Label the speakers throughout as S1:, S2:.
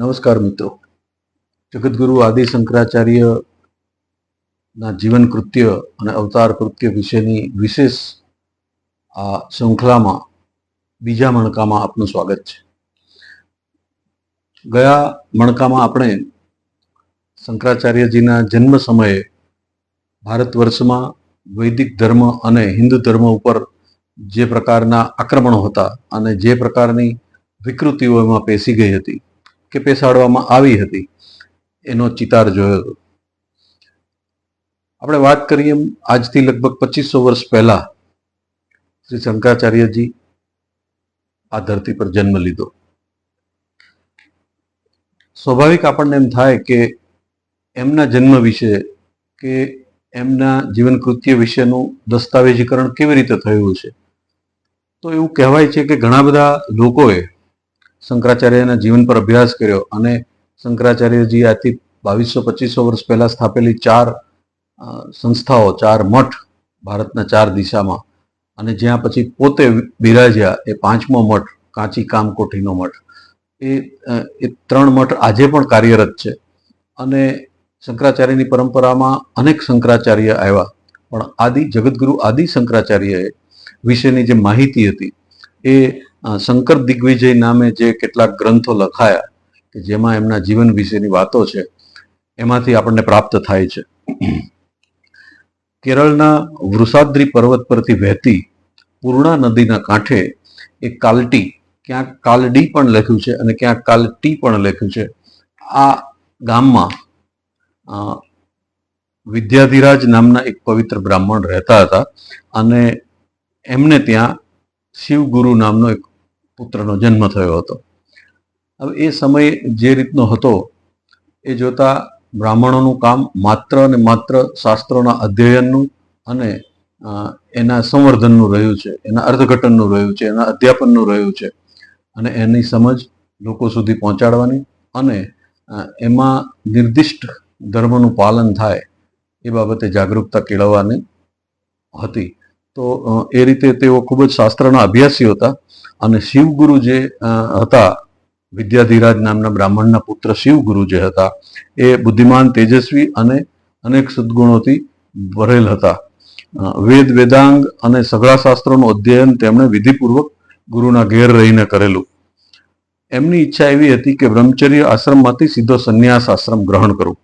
S1: નમસ્કાર મિત્રો. જગતગુરુ આદિ શંકરાચાર્ય ના જીવન કૃત્ય અને અવતાર કૃત્ય વિશેની વિશેષ આ શૃંખલામાં, બીજા મણકામાં આપનું સ્વાગત છે. ગયા મણકામાં આપણે શંકરાચાર્યજીના જન્મ સમયે ભારત વર્ષમાં વૈદિક ધર્મ અને હિન્દુ ધર્મ ઉપર જે પ્રકારના આક્રમણો હતા અને જે પ્રકારની વિકૃતિઓ એમાં પેસી ગઈ હતી કે પેસાડવામાં આવી હતી, એનો ચિતાર જોયો હતો. આપણે વાત કરીએ આજથી લગભગ પચીસો વર્ષ પહેલા શ્રી શંકરાચાર્યજી આ ધરતી પર જન્મ લીધો. સ્વાભાવિક આપણને એમ થાય કે એમના જન્મ વિશે કે એમના જીવન કૃત્ય વિશેનું દસ્તાવેજીકરણ કેવી રીતે થયું છે? તો એવું કહેવાય છે કે ઘણા બધા લોકોએ શંકરાચાર્યના જીવન પર અભ્યાસ કર્યો અને શંકરાચાર્યજી આથી બાવીસો પચીસો વર્ષ પહેલાં સ્થાપેલી ચાર સંસ્થાઓ, ચાર મઠ ભારતના ચાર દિશામાં અને જ્યાં પછી પોતે બિરાજ્યા એ પાંચમો મઠ, કાંચી કામકોઠીનો મઠ. એ એ ત્રણ મઠ આજે પણ કાર્યરત છે અને શંકરાચાર્યની પરંપરામાં અનેક શંકરાચાર્ય આવ્યા. પણ આદિ જગતગુરુ આદિ શંકરાચાર્યએ વિશેની જે માહિતી હતી એ શંકર દિગ્વિજય નામે જે કેટલાક ગ્રંથો લખાયા, કે જેમાં એમના જીવન વિશેની વાતો છે, એમાંથી આપણને પ્રાપ્ત થાય છે. કેરળના વૃષાદ્રી પર્વત પરથી વહેતી પૂર્ણા નદીના કાંઠે એક કાલટી, ક્યાંક કાલડી પણ લખ્યું છે અને ક્યાંક કાલટી પણ લખ્યું છે. આ ગામમાં વિદ્યાધિરાજ નામના એક પવિત્ર બ્રાહ્મણ રહેતા હતા અને એમને ત્યાં શિવગુરુ નામનો એક પુત્રનો જન્મ થયો હતો. હવે એ સમય જે રીતનો હતો, એ જોતા બ્રાહ્મણોનું કામ માત્ર અને માત્ર શાસ્ત્રોના અધ્યયનનું અને એના સંવર્ધનનું રહ્યું છે, એના અર્થઘટનનું રહ્યું છે, એના અધ્યાપનનું રહ્યું છે. અને એની સમજ લોકો સુધી પહોંચાડવાની અને એમાં નિર્દિષ્ટ ધર્મનું પાલન થાય એ બાબતે જાગૃતતા કેળવવાની હતી. તો એ રીતે તેઓ ખૂબ જ શાસ્ત્રના અભ્યાસી હતા. અને શિવગુરુ જે હતા, વિદ્યાધિરાજ નામના બ્રાહ્મણના પુત્ર શિવગુરુ જે હતા, એ બુદ્ધિમાન, તેજસ્વી અને અનેક સદગુણોથી ભરેલ હતા. વેદ, વેદાંગ અને સઘળા શાસ્ત્રોનું અધ્યયન તેમણે વિધિપૂર્વક ગુરુના ઘેર રહીને કરેલું. એમની ઈચ્છા એવી હતી કે બ્રહ્મચર્ય આશ્રમમાંથી સીધો સંન્યાસ આશ્રમ ગ્રહણ કરવું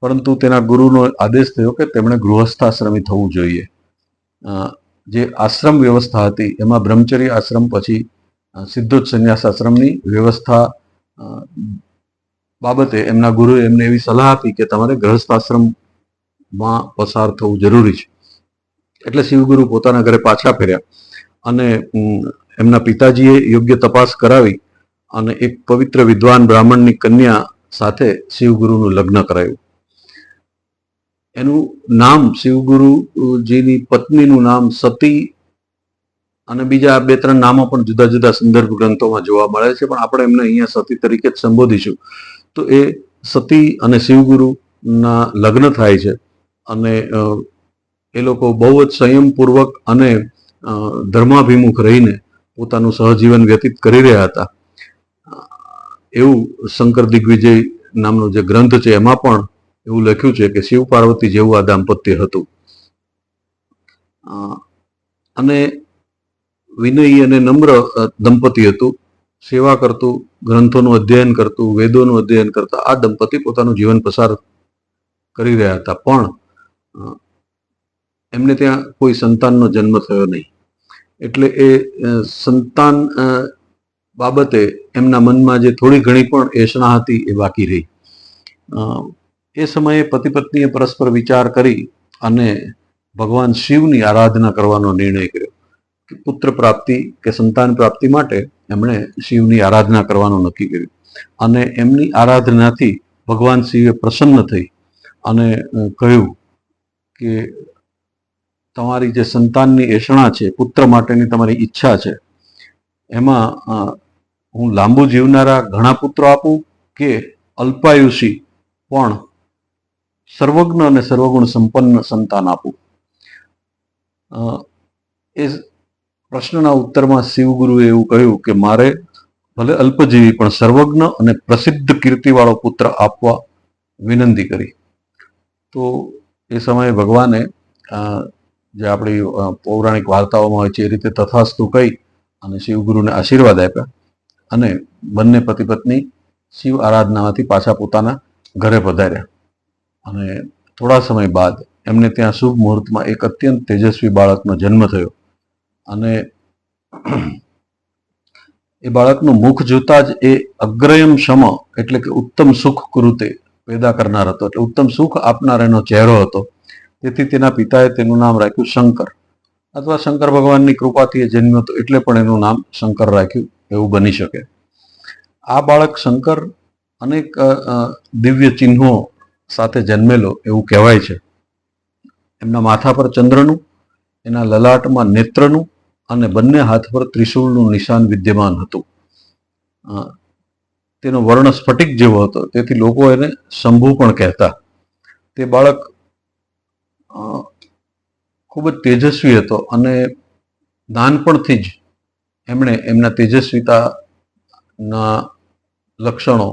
S1: પરંતુ તેના ગુરુનો આદેશ થયો કે તેમણે ગૃહસ્થાશ્રમી થવું જોઈએ. જે આશ્રમ વ્યવસ્થા હતી, એમાં બ્રહ્મચર્ય આશ્રમ પછી સિદ્ધોજ સંન્યાસ આશ્રમની વ્યવસ્થા બાબતે એમના ગુરુએ એમને એવી સલાહ આપી કે તમારે ગ્રહસ્થ આશ્રમમાં પસાર થવું જરૂરી છે. એટલે શિવગુરુ પોતાના ઘરે પાછા ફેર્યા અને એમના પિતાજીએ યોગ્ય તપાસ કરાવી અને એક પવિત્ર વિદ્વાન બ્રાહ્મણની કન્યા સાથે શિવગુરુનું લગ્ન કરાયું. એનું નામ શિવગુરુજીની પત્નીનું નામ સતી અને બીજા બે ત્રણ નામો પણ જુદા જુદા સંદર્ભ ગ્રંથોમાં જોવા મળે છે, પણ આપણે એમને અહીંયા સતી તરીકે જ સંબોધીશું. તો એ સતી અને શિવગુરુના લગ્ન થાય છે અને એ લોકો બહુ જ સંયમપૂર્વક અને ધર્માભિમુખ રહીને પોતાનું સહજીવન વ્યતીત કરી રહ્યા હતા. એવું શંકર દિગ્વિજય નામનો જે ગ્રંથ છે, એમાં પણ એવું લખ્યું છે કે શિવ પાર્વતી જેવું આ દાંપત્ય હતું. અને વિનયી અને નમ્ર દંપતી હતું. સેવા કરતું, ગ્રંથોનું અધ્યયન કરતું, વેદોનું અધ્યયન કરતા આ દંપતી પોતાનું જીવન પસાર કરી રહ્યા હતા. પણ એમને ત્યાં કોઈ સંતાનનો જન્મ થયો નહીં. એટલે એ સંતાન બાબતે એમના મનમાં જે થોડી ઘણી પણ એષણા હતી એ બાકી રહી. એ સમયે પતિ પત્નીએ પરસ્પર વિચાર કરી અને ભગવાન શિવની આરાધના કરવાનો નિર્ણય કર્યો કે પુત્ર પ્રાપ્તિ કે સંતાન પ્રાપ્તિ માટે એમણે શિવની આરાધના કરવાનું નક્કી કર્યું. અને એમની આરાધનાથી ભગવાન શિવે પ્રસન્ન થઈ અને કહ્યું કે તમારી જે સંતાનની એષણા છે, પુત્ર માટેની તમારી ઈચ્છા છે, એમાં હું લાંબુ જીવનારા ઘણા પુત્રો આપું કે અલ્પાયુષી પણ સર્વજ્ઞ અને સર્વગુણ સંપન્ન સંતાન આપું અ, એ પ્રશ્નના ઉત્તરમાં શિવગુરુએ એવું કહ્યું કે મારે ભલે અલ્પજીવી પણ સર્વજ્ઞ અને પ્રસિદ્ધ કીર્તિવાળો પુત્ર આપવા વિનંતી કરી. તો એ સમયે ભગવાને જે આપણી પૌરાણિક વાર્તાઓમાં હોય છે એ રીતે તથાસ્તુ કહી અને શિવગુરુને આશીર્વાદ આપ્યા અને બંને પતિ પત્ની શિવ આરાધનામાંથી પાછા પોતાના ઘરે પધાર્યા. અને થોડા સમય બાદ એમને ત્યાં શુભ મુહૂર્તમાં એક અત્યંત તેજસ્વી બાળકનો જન્મ થયો. અને એ બાળકનું મુખ જોતા જ એ અગ્રયમ શમ, એટલે કે ઉત્તમ સુખ કૃતે પેદા કરનાર હતો. એટલે ઉત્તમ સુખ આપનાર એનો ચહેરો હતો. તેથી તેના પિતાએ તેનું નામ રાખ્યું શંકર. અથવા શંકર ભગવાનની કૃપાથી એ જન્મ્યો હતો એટલે પણ એનું નામ શંકર રાખ્યું એવું બની શકે. આ બાળક શંકર અનેક દિવ્ય ચિહ્નો સાથે જન્મેલો એવું કહેવાય છે. એમના માથા પર ચંદ્રનું, એના લલાટમાં નેત્રનું અને બંને હાથ પર ત્રિશૂળનું નિશાન વિદ્યમાન હતું. તેનો વર્ણ સ્ફટિક જેવો હતો. તેથી લોકો એને શંભુ પણ કહેતા. તે બાળક ખૂબ જ તેજસ્વી હતો અને નાનપણથી જ એમણે એમના તેજસ્વીતાના લક્ષણો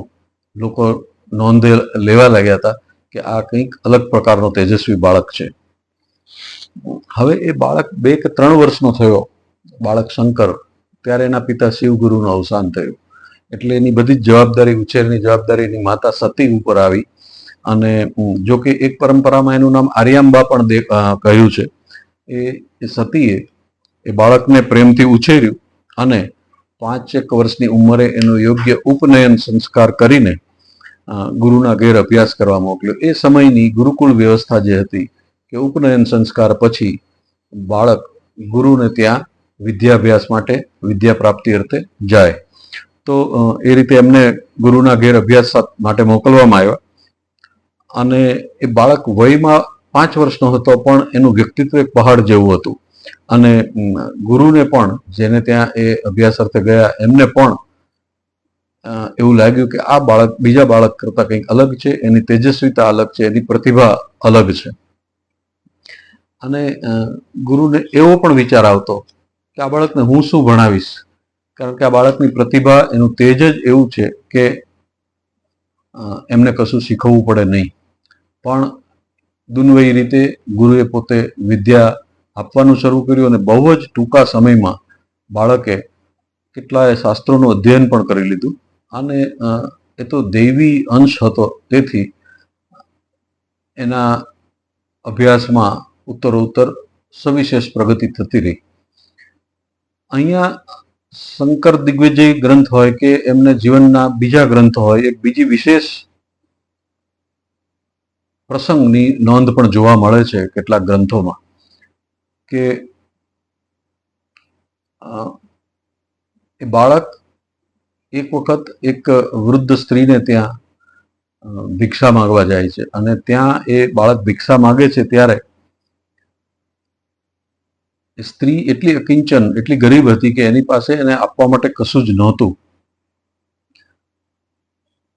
S1: લોકો નોંધે લેવા લાગ્યા હતા. કે આ કંઈક અલગ પ્રકારનો તેજસ્વી બાળક છે. હવે એ બાળક બે કે ત્રણ વર્ષનો થયો, બાળક શંકર, ત્યારે એના પિતા શિવગુરુનું અવસાન થયું. એટલે એની બધી જ જવાબદારી, ઉછેરની જવાબદારી એની માતા સતી ઉપર આવી. અને જો કે એક પરંપરામાં એનું નામ આર્યાંબા પણ કહ્યું છે. એ સતીએ એ બાળકને પ્રેમથી ઉછેર્યું અને પાંચેક વર્ષની ઉંમરે એનો યોગ્ય ઉપનયન સંસ્કાર કરીને ગુરુના ઘેર અભ્યાસ કરવા મોકલ્યો. એ સમયની ગુરુકુળ વ્યવસ્થા જે હતી કે ઉપનયન સંસ્કાર પછી બાળક ગુરુને ત્યાં વિદ્યાભ્યાસ માટે વિદ્યા પ્રાપ્તિ અર્થે જાય. તો એ રીતે એમને ગુરુના ઘેર અભ્યાસ માટે મોકલવામાં આવ્યા. અને એ બાળક વયમાં પાંચ વર્ષનો હતો પણ એનું વ્યક્તિત્વ એક પહાડ જેવું હતું. અને ગુરુને પણ જેને ત્યાં એ અભ્યાસ અર્થે ગયા એમને પણ એવું લાગ્યું કે આ બાળક, બીજા બાળક કરતા કંઈક અલગ છે, એની તેજસ્વીતા અલગ છે, એની પ્રતિભા અલગ છે. અને ગુરુને એવો પણ વિચાર આવતો કે આ બાળકને હું શું ભણાવીશ? કારણ કે આ બાળકની પ્રતિભા, એનું તેજ જ એવું છે કે એમને કશું શીખવવું પડે નહીં. પણ દુન્વયી રીતે ગુરુએ પોતે વિદ્યા આપવાનું શરૂ કર્યું અને બહુ જ ટૂંકા સમયમાં બાળકે કેટલાય શાસ્ત્રોનું અધ્યયન પણ કરી લીધું. અને એ તો દૈવી અંશ હતો, તેથી એના અભ્યાસમાં ઉત્તરોત્તર સવિશેષ પ્રગતિ થતી રહી. અહીંયા શંકર દિગ્વિજય ગ્રંથ હોય કે એમને જીવનના બીજા ગ્રંથો હોય, એક બીજી વિશેષ પ્રસંગની નોંધ પણ જોવા મળે છે કેટલાક ગ્રંથોમાં કે એ બાળક એક વખત એક વૃદ્ધ સ્ત્રીને ત્યાં ભિક્ષા માંગવા જાય છે અને ત્યાં એ બાળક ભિક્ષા માંગે છે ત્યારે સ્ત્રી એટલી અકિંચન, એટલી ગરીબ હતી કે એની પાસે એને આપવા માટે કશું જ નહોતું.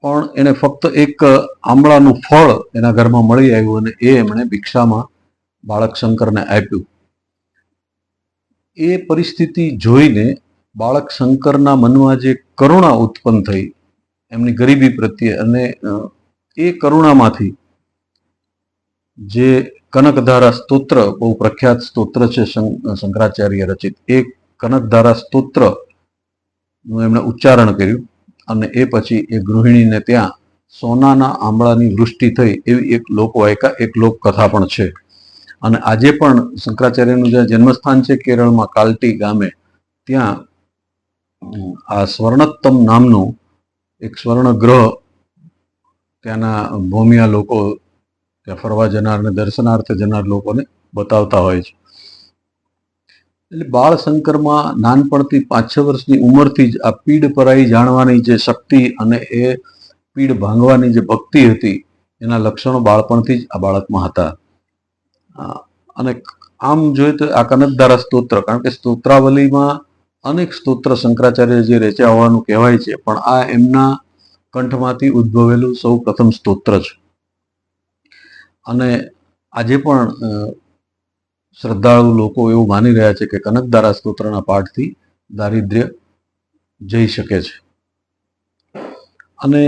S1: પણ એને ફક્ત એક આમળાનું ફળ એના ઘરમાં મળી આવ્યું અને એ એમણે ભિક્ષામાં બાળક શંકરને આપ્યું. એ પરિસ્થિતિ જોઈને બાળક શંકરના મનમાં જે કરુણા ઉત્પન્ન થઈ, એમની ગરીબી પ્રત્યે અને એ કરુણામાંથી જે કનકધારા સ્તોત્ર, બહુ પ્રખ્યાત સ્તોત્ર છે શંકરાચાર્ય રચિત, એ કનકધારા સ્તોત્રનું એમણે ઉચ્ચારણ કર્યું અને એ પછી એ ગૃહિણીને ત્યાં સોનાના આંબળાની વૃષ્ટિ થઈ એવી એક લોકવાયકા, એક લોકકથા પણ છે. અને આજે પણ શંકરાચાર્યનું જ્યાં જન્મસ્થાન છે કેરળમાં કાલટી ગામે, ત્યાં આ સ્વર્ણોત્તમ નામનું એક સ્વર્ણ ગ્રહ ત્યાંના ભૂમિયા લોકો ત્યાં ફરવા જનાર અને દર્શનાર્થે જનાર લોકોને બતાવતા હોય છે. એટલે બાળ શંકરમાં નાનપણથી પાંચ છ વર્ષની ઉંમરથી જ આ પીડ પરાઈ જાણવાની જે શક્તિ અને એ પીડ ભાંગવાની જે ભક્તિ હતી, એના લક્ષણો બાળપણથી જ આ બાળકમાં હતા. અને આમ જોઈએ તો આ કનકધારા સ્તોત્ર, કારણ કે સ્તોત્રાવલીમાં અનેક સ્તોત્ર શંકરાચાર્ય જે રચ્યા હોવાનું કહેવાય છે, પણ આ એમના કંઠમાંથી ઉદ્ભવેલું સૌ પ્રથમ સ્તોત્ર છે. અને આજે પણ શ્રદ્ધાળુ લોકો એવું માની રહ્યા છે કે કનકદારા સ્તોત્રના પાઠથી દારિદ્ર્ય જઈ શકે છે. અને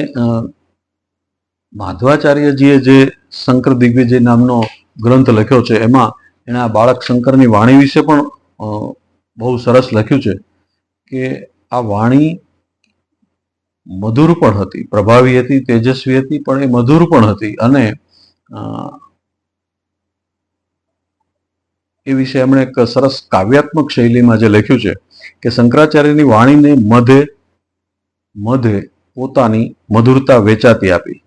S1: માધવાચાર્યજીએ જે શંકર દિગ્વિજય નામનો ગ્રંથ લખ્યો છે, એમાં એણે આ બાળક શંકરની વાણી વિશે પણ બહુ સરસ લખ્યું છે. કે આ વાણી મધુર પણ હતી, પ્રભાવી હતી, તેજસ્વી હતી, પણ એ મધુર પણ હતી. અને એ વિશે એમણે એક સરસ કાવ્યાત્મક શૈલીમાં જે લખ્યું છે કે શંકરાચાર્યની વાણીને મધે મધે પોતાની મધુરતા વેચાતી આપી,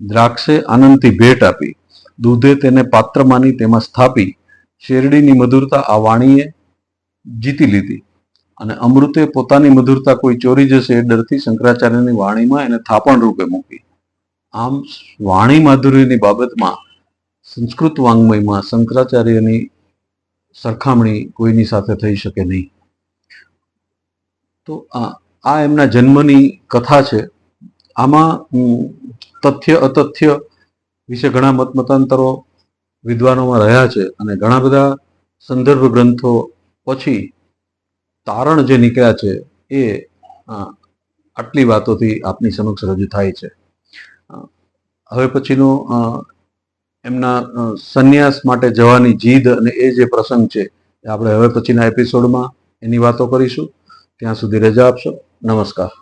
S1: દ્રાક્ષે આનંદથી ભેટ આપી, દૂધે તેને પાત્ર માની તેમાં સ્થાપી, શેરડીની મધુરતા આ વાણીએ જીતી લીધી. અને અમૃતે પોતાની મધુરતા કોઈ ચોરી જશે એ ડરથી શંકરાચાર્યની વાણીમાં એને થાપણ રૂપે મૂકી. આમ વાણી માધુર્યની બાબતમાં સંસ્કૃત વાંગ્મયમાં શંકરાચાર્યની સરખામણી કોઈની સાથે થઈ શકે નહીં. તો આ એમના જન્મની કથા છે. આમાં તથ્ય, અતથ્ય વિશે ઘણા મત મતાંતરો વિદ્વાનોમાં રહ્યા છે અને ઘણા બધા સંદર્ભ ગ્રંથો પછી તારણ જે નીકળ્યા છે એ આટલી વાતોથી આપની સમક્ષ રજૂ થાય છે. હવે પછીનો એમના સંન્યાસ માટે જવાની જીદ અને એ જે પ્રસંગ છે આપણે હવે પછીના એપિસોડમાં એની વાતો કરીશું. ત્યાં સુધી રજા આપશો. નમસ્કાર.